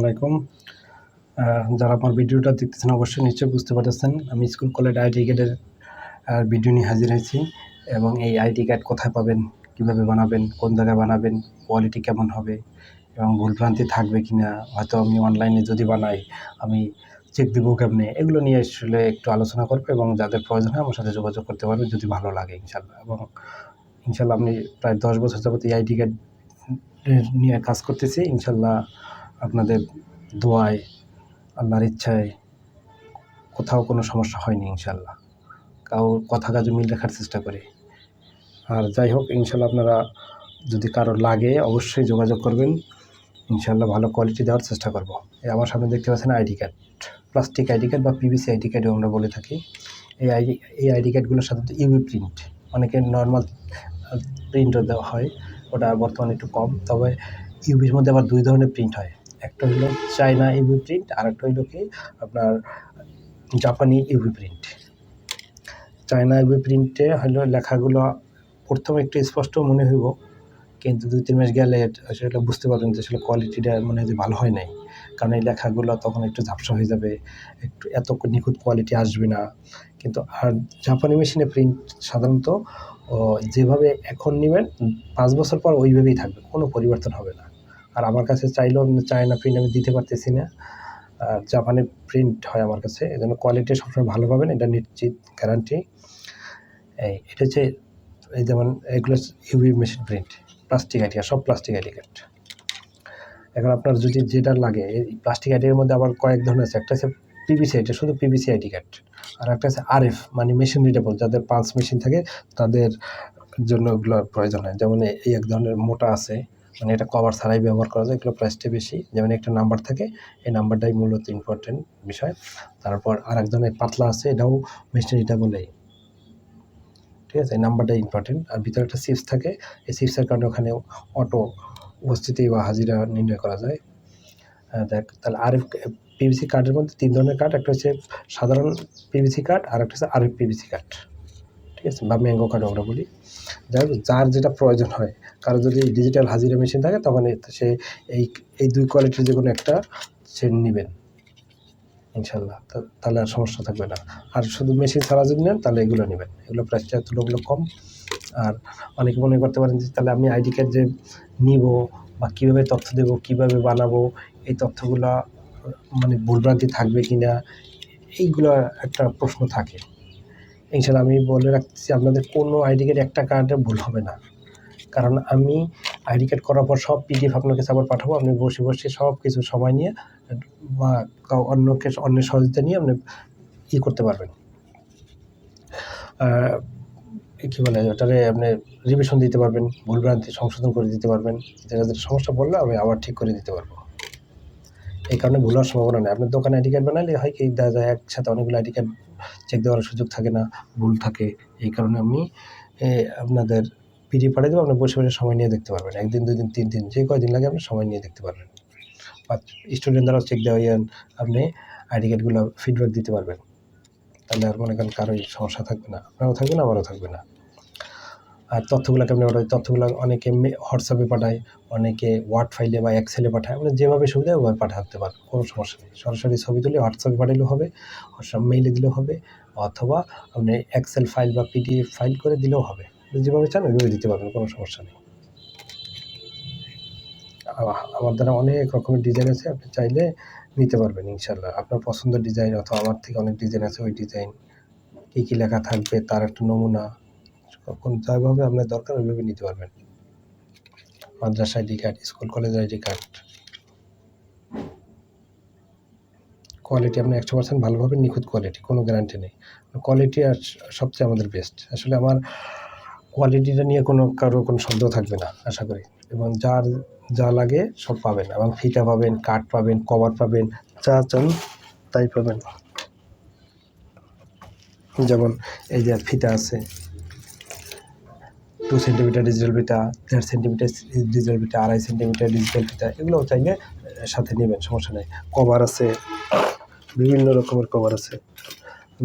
আলাইকুম। যারা আমার ভিডিওটা দেখতেছেন অবশ্যই নিশ্চয়ই বুঝতে পারতেছেন। আমি স্কুল কলেজ আইডি কার্ডের ভিডিও নিয়ে হাজির হয়েছি এবং এই আইডি কার্ড কোথায় পাবেন, কীভাবে বানাবেন, কোন জায়গায় বানাবেন কোয়ালিটি কেমন হবে এবং ভুলভ্রান্তি থাকবে কি না হয়তো আমি অনলাইনে যদি বানাই, আমি চেক দেবো কেমনে, এগুলো নিয়ে আসলে একটু আলোচনা করবে এবং যাদের প্রয়োজন হয় আমার সাথে যোগাযোগ করতে পারবে যদি ভালো লাগে ইনশাল্লাহ এবং ইনশাল্লাহ আমি প্রায় দশ বছর যাবত এই আইডি কার্ড নিয়ে কাজ করতেছি। ইনশাল্লাহ আপনাদের দোয়ায়, আল্লাহর ইচ্ছায় কোথাও কোনো সমস্যা হয়নি ইনশাল্লাহ। কাউ কথা কাজে মিল রাখার চেষ্টা করি। আর যাই হোক, ইনশাল্লাহ আপনারা যদি কারও লাগে অবশ্যই যোগাযোগ করবেন। ইনশাল্লাহ ভালো কোয়ালিটি দেওয়ার চেষ্টা করব। এই আমার সামনে দেখতে পাচ্ছেন ID card plastic ID card বা পিভিসি আইডি কার্ডও আমরা বলে থাকি। এই আইডি এই আইডি কার্ডগুলোর সাথে ইউবি প্রিন্ট অনেকে নর্মাল প্রিন্টও দেওয়া হয়, ওটা বর্তমানে একটু কম। তবে ইউবির মধ্যে আবার দুই ধরনের প্রিন্ট হয়। একটা হলো চায়না ইউভি প্রিন্ট আর একটা হলো কি আপনার জাপানি ইউবি প্রিন্ট চায়না ইউবি প্রিন্টে হলো লেখাগুলো প্রথমে একটু স্পষ্ট মনে হইব, কিন্তু দুই তিন মাস গেলে সেটা বুঝতে পারবেন যে আসলে কোয়ালিটিটা মনে হয় যে ভালো হয় নাই। কারণ এই লেখাগুলো তখন একটু ঝাপসা হয়ে যাবে, একটু এত নিখুঁত কোয়ালিটি আসবে না। কিন্তু আর জাপানি মেশিনে প্রিন্ট সাধারণত যেভাবে এখন নেবেন, পাঁচ বছর পর ওইভাবেই থাকবে, কোনো পরিবর্তন হবে না। আর আমার কাছে চাইলেও চায়না প্রিন্ট আমি দিতে পারতেছি না। আর জাপানি প্রিন্ট হয় আমার কাছে এই জন্য কোয়ালিটি সবসময় ভালো পাবেন, এটা নিশ্চিত গ্যারান্টি এই, এটা হচ্ছে, এই যেমন এগুলো UV machine print plastic ID সব প্লাস্টিক আইডি কার্ড এখন আপনার যদি যেটা লাগে, এই প্লাস্টিক আইডির মধ্যে আবার কয়েক ধরনের আছে। একটা আছে পিভিসি এটা শুধু পিভিসি আইডি কার্ড আর একটা আছে আরএফ মানে মেশিন রিডেবল যাদের পাঁচ মেশিন থাকে, তাদের জন্য ওগুলো প্রয়োজন হয়। যেমন এই এক ধরনের মোটা আছে মানে এটা কভার ছাড়াই ব্যবহার করা যায় এগুলো প্রাইসটা বেশি। যেমন একটা নাম্বার থাকে, এই নাম্বারটাই মূলত ইম্পর্টেন্ট বিষয়। তারপর আর এক ধরনের পাতলা আছে, এটাও মেশিন রিডেবলেই ঠিক আছে? এই নাম্বারটা ইম্পর্টেন্ট আর ভিতরে একটা চিপস থাকে, এই চিপসের কারণে ওখানে অটো উপস্থিতি বা হাজিরা নির্ণয় করা যায়। দেখ, তাহলে আর পিভিসি কার্ডের মধ্যে তিন ধরনের কার্ড একটা হচ্ছে সাধারণ পিভিসি কার্ড আর একটা হচ্ছে আর পিভিসি কার্ড ঠিক আছে? বা ম্যাঙ্গো কার্ড আমরা বলি। যাই যার যেটা প্রয়োজন হয়, কারও যদি ডিজিটাল হাজিরা মেশিন থাকে, তখন সে এই এই দুই কোয়ালিটির যে কোনো একটা সে নেবেন। ইনশাল্লাহ তাহলে আর সমস্যা থাকবে না। আর শুধু মেশিন ছাড়া যদি নেন, তাহলে এগুলো নেবেন। এগুলো প্রাইসটা তুলনামূলক কম। আর অনেকে মনে করতে পারেন যে তাহলে আমি আইডি কার্ড যে নিব বা কীভাবে তথ্য দেব, কীভাবে বানাবো, এই তথ্যগুলো মানে ভুলভ্রান্তি থাকবে কি না এইগুলো একটা প্রশ্ন থাকে। ইনশাল্লাহ আমি বলে রাখছি আপনাদের কোনো আইডি কার্ড, একটা কার্ডে ভুল হবে না। কারণ আমি আইডি কার্ড করার পর সব পিডিএফ আপনার কাছে আবার পাঠাবো, আপনি বসে বসে সব কিছু সময় নিয়ে বা অন্যকে, অন্যের সহযোগিতা নিয়ে আপনি ই করতে পারবেন। কী বলে, ওটারে আপনি রিভিশন দিতে পারবেন, ভুলভ্রান্তি সংশোধন করে দিতে পারবেন। যেটা সমস্যা বললে আমি আবার ঠিক করে দিতে পারব। এই কারণে ভুল হওয়ার সম্ভাবনা নেই। আপনার দোকানে আইডি কার্ড বানালে হয় কি দেখা যায় একসাথে অনেকগুলো আইডি কার্ড চেক দেওয়ার সুযোগ থাকে না, ভুল থাকে। এই কারণে আমি আপনাদের পিডি পাঠিয়ে দেবো, আপনি বসে বসে সময় নিয়ে দেখতে পারবেন। একদিন, দুই দিন, তিন দিন, যে কয়দিন লাগে আপনি সময় নিয়ে দেখতে পারবেন। বা স্টুডেন্ট দ্বারাও চেক দেওয়া আপনি আইডি কার্ডগুলো ফিডব্যাক দিতে পারবেন। তাহলে আর মনে করেন কারোই সমস্যা থাকবে না। আপনারও থাকবে না, আমারও থাকবে না। আর তথ্যগুলো কেমন পাঠায় তথ্যগুলো অনেকে হোয়াটসঅ্যাপে পাঠায়, অনেকে ওয়ার্ড ফাইলে বা এক্সেলে পাঠায়। মানে যেভাবে সুবিধা ওভাবে পাঠাতে পারেন কোনো সমস্যা নেই। সরাসরি ছবি তুলে হোয়াটসঅ্যাপে পাঠালেও হবে, হোয়াটসঅ্যাপ মেইলে দিলেও হবে, অথবা আপনি এক্সেল ফাইল বা পিডিএফ ফাইল করে দিলেও হবে। যেভাবে চান ওইভাবে দিতে পারবেন, কোনো সমস্যা নেই। আমার দ্বারা অনেক রকমের ডিজাইন আছে, আপনি চাইলে নিতে পারবেন ইনশাল্লাহ আপনার পছন্দের ডিজাইন অথবা আমার থেকে অনেক ডিজাইন আছে, ওই ডিজাইন কী কী লেখা থাকবে, তার একটা নমুনা। কোন যেভাবে আপনার দরকার, ওইভাবে নিতে পারবেন। মাদ্রাসা ID card, school college ID card. Quality আপনি একশো পার্সেন্ট ভালোভাবে নিখুঁত কোয়ালিটি কোনো গ্যারান্টি নেই। কোয়ালিটি আর সবচেয়ে আমাদের বেস্ট আসলে আমার কোয়ালিটিটা নিয়ে কোনো কারও কোনো সন্দেহ থাকবে না, আশা করি। এবং যার যা লাগে সব পাবেন এবং ফিতা পাবেন, কাঠ পাবেন, কভার পাবেন যা চান তাই পাবেন। যেমন এই যে ফিতা আছে টু সেন্টিমিটার ডিজিটাল ফিতা, দেড় সেন্টিমিটার ডিজিটাল ফিতা, আড়াই সেন্টিমিটার ডিজিটাল ফিতা, এগুলো চাইলে সাথে নেবেন, সমস্যা নেই। কভার আছে, বিভিন্ন রকমের কভার আছে।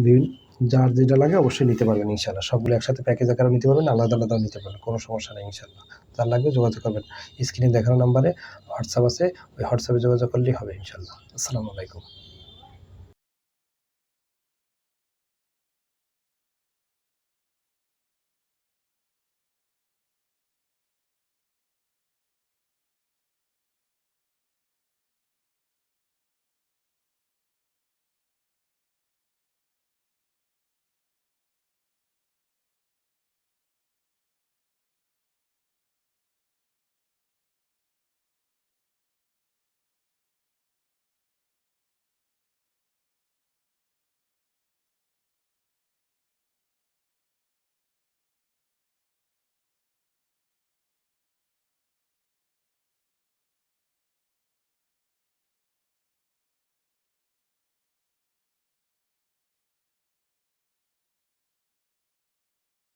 বিভিন্ন যার যেটা লাগে অবশ্যই নিতে পারবেন ইনশাল্লাহ সবগুলো একসাথে প্যাকেজ আকারে নিতে পারবেন, আলাদা আলাদাও নিতে পারবেন, কোনো সমস্যা নেই ইনশাল্লাহ যার লাগবে যোগাযোগ করবেন। স্ক্রিনে দেখানো নাম্বারে হোয়াটসঅ্যাপ আছে, ওই হোয়াটসঅ্যাপে যোগাযোগ করলেই হবে ইনশাল্লাহ আসসালামু আলাইকুম।